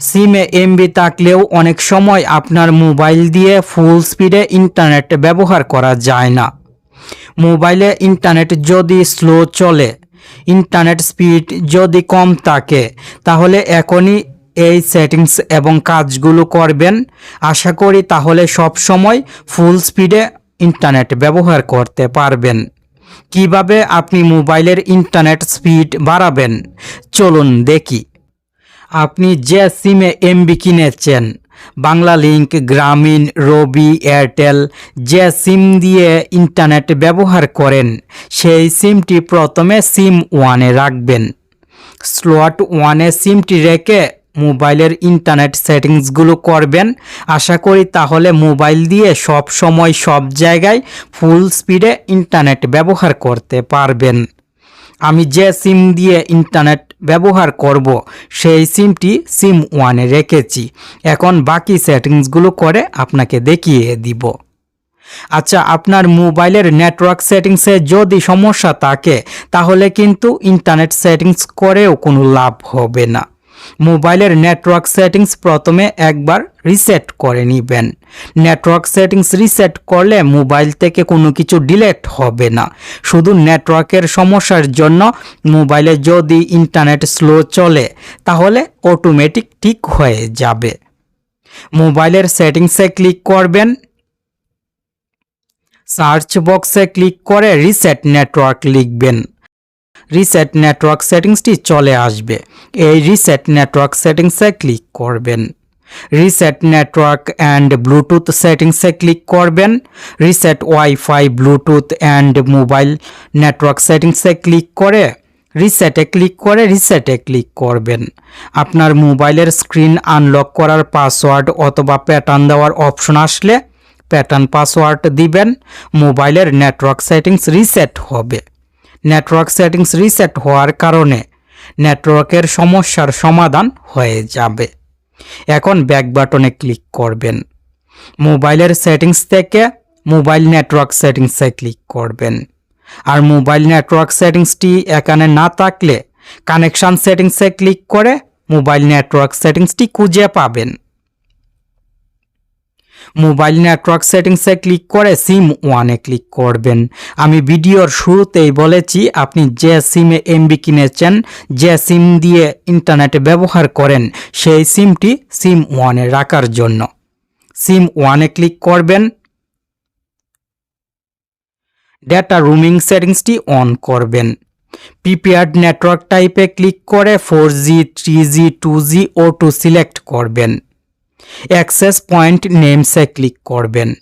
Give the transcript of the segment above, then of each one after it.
সিমে এমবি থাকলেও অনেক সময় আপনার মোবাইল দিয়ে ফুল স্পিডে ইন্টারনেট ব্যবহার করা যায় না। মোবাইলে ইন্টারনেট যদি স্লো চলে ইন্টারনেট স্পিড যদি কম থাকে, তাহলে এখনই এই সেটিংস এবং কাজগুলো করবেন। আশা করি তাহলে সব সময় ফুল স্পিডে ইন্টারনেট ব্যবহার করতে পারবেন। কীভাবে আপনি মোবাইলের ইন্টারনেট স্পিড বাড়াবেন? চলুন দেখি। আপনি যে সিমে এমবি কিনেছেন, বাংলা লিঙ্ক গ্রামীণ, রবি, এয়ারটেল, যে সিম দিয়ে ইন্টারনেট ব্যবহার করেন, সেই সিমটি প্রথমে সিম ওয়ানে রাখবেন। স্লট ওয়ানে সিমটি রেখে মোবাইলের ইন্টারনেট সেটিংসগুলো করবেন। আশা করি তাহলে মোবাইল দিয়ে সব সময় সব জায়গায় ফুল স্পিডে ইন্টারনেট ব্যবহার করতে পারবেন। আমি যে সিম দিয়ে ইন্টারনেট ব্যবহার করব। সেই সিমটি সিম ওয়ানে রেখেছি। এখন বাকি সেটিংসগুলো করে আপনাকে দেখিয়ে দিব। আচ্ছা আপনার মোবাইলের নেটওয়ার্ক সেটিংসে যদি সমস্যা থাকে, তাহলে কিন্তু ইন্টারনেট সেটিংস করেও কোনো লাভ হবে না। মোবাইলের নেটওয়ার্ক সেটিংস প্রথমে একবার রিসেট করে নেবেন। নেটওয়ার্ক সেটিংস রিসেট করলে মোবাইল থেকে কোনো কিছু ডিলেট হবে না। শুধু নেটওয়ার্কের সমস্যার জন্য মোবাইলে যদি ইন্টারনেট স্লো চলে, তাহলে অটোমেটিক ঠিক হয়ে যাবে। মোবাইলের সেটিংসে ক্লিক করবেন। সার্চ বক্সে ক্লিক করে রিসেট নেটওয়ার্ক লিখবেন। রিসেট নেটওয়ার্ক সেটিংসটি চলে আসবে। এই রিসেট নেটওয়ার্ক সেটিংসে ক্লিক করবেন। রিসেট নেটওয়ার্ক অ্যান্ড ব্লুটুথ সেটিংসে ক্লিক করবেন। Reset wifi Bluetooth and mobile network সেটিংসে ক্লিক করে রিসেটে ক্লিক করে রিসেটে ক্লিক করবেন। আপনার মোবাইলের স্ক্রিন আনলক করার পাসওয়ার্ড অথবা প্যাটার্ন দেওয়ার অপশন আসলে প্যাটার্ন পাসওয়ার্ড দিবেন। মোবাইলের নেটওয়ার্ক সেটিংস রিসেট হবে। নেটওয়ার্ক সেটিংস রিসেট হওয়ার কারণে নেটওয়ার্কের সমস্যার সমাধান হয়ে যাবে। এখন ব্যাক বাটনে ক্লিক করবেন। মোবাইলের সেটিংস থেকে মোবাইল নেটওয়ার্ক সেটিংসে ক্লিক করবেন। আর মোবাইল নেটওয়ার্ক সেটিংসটি এখানে না থাকলে কানেকশান সেটিংসে ক্লিক করে মোবাইল নেটওয়ার্ক সেটিংসটি খুঁজে পাবেন। মোবাইল নেটওয়ার্ক সেটিংসে ক্লিক করে সিম ওয়ানে ক্লিক করবেন। আমি ভিডিওর শুরুতেই বলেছি, আপনি যে সিমে এমবি কিনেছেন, যে সিম দিয়ে ইন্টারনেট ব্যবহার করেন, সেই সিমটি সিম ওয়ানে রাখার জন্য। সিম ওয়ানে ক্লিক করবেন। ডেটা রুমিং সেটিংসটি অন করবেন। প্রিপেয়ার্ড নেটওয়ার্ক টাইপে ক্লিক করে four G, three G, two G, auto select করবেন। অ্যাক্সেস পয়েন্ট নেমসে ক্লিক করবেন।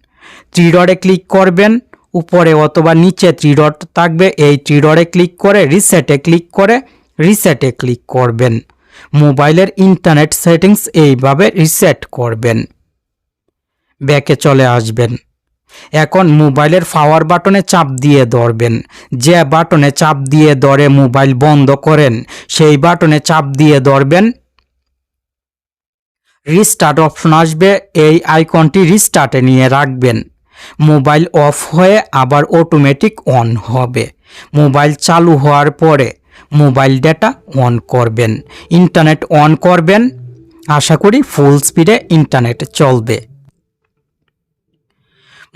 ত্রিডরে ক্লিক করবেন। উপরে অথবা নিচে ত্রিডট থাকবে। এই ত্রিডরে ক্লিক করে, রিসেটে ক্লিক করে, রিসেটে ক্লিক করবেন। মোবাইলের ইন্টারনেট সেটিংস এইভাবে রিসেট করবেন। ব্যাকে চলে আসবেন। এখন মোবাইলের পাওয়ার বাটনে চাপ দিয়ে ধরবেন। যে বাটনে চাপ দিয়ে ধরে মোবাইল বন্ধ করেন, সেই বাটনে চাপ দিয়ে ধরবেন। রিস্টার্ট অপশন আসবে। এই আইকনটি রিস্টার্টে নিয়ে রাখবেন। মোবাইল অফ হয়ে আবার অটোমেটিক অন হবে। মোবাইল চালু হওয়ার পরে মোবাইল ডেটা অন করবেন। ইন্টারনেট অন করবেন। আশা করি ফুল স্পিডে ইন্টারনেট চলবে।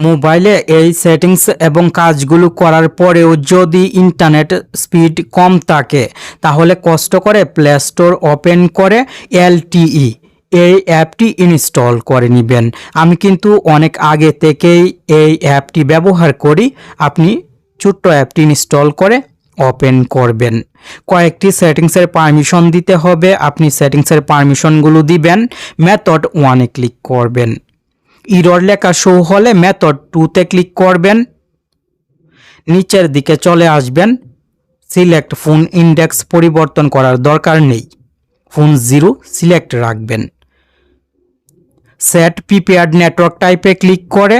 মোবাইলে এই সেটিংস এবং কাজগুলো করার পরেও যদি ইন্টারনেট স্পিড কম থাকে, তাহলে কষ্ট করে প্লে স্টোর ওপেন করে এলটিই এই অ্যাপটি ইনস্টল করে নেবেন। আমি কিন্তু অনেক আগে থেকেই এই অ্যাপটি ব্যবহার করি। আপনি ছোট্ট অ্যাপটি ইনস্টল করে ওপেন করবেন। কয়েকটি সেটিংসের পারমিশন দিতে হবে। আপনি সেটিংসের পারমিশনগুলো দিবেন, মেথড ওয়ানে ক্লিক করবেন। ইরর লেখা শো হলে মেথড টুতে ক্লিক করবেন। নিচের দিকে চলে আসবেন। সিলেক্ট ফোন ইন্ডেক্স পরিবর্তন করার দরকার নেই। ফোন জিরো, সিলেক্ট রাখবেন। সেট প্রিপেয়ার্ড নেটওয়ার্ক টাইপে ক্লিক করে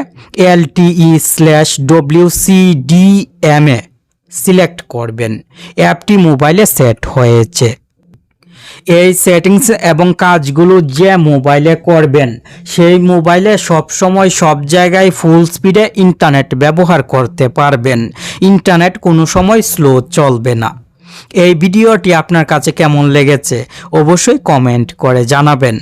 LTE slash W C D M A select করবেন। অ্যাপটি মোবাইলে সেট হয়েছে। এই সেটিংস এবং কাজগুলো যে মোবাইলে করবেন, সেই মোবাইলে সব সময় সব জায়গায় ফুল স্পিডে ইন্টারনেট ব্যবহার করতে পারবেন। ইন্টারনেট কোনো সময় স্লো চলবে না। এই ভিডিওটি আপনার কাছে কেমন লেগেছে, অবশ্যই কমেন্ট করে জানাবেন।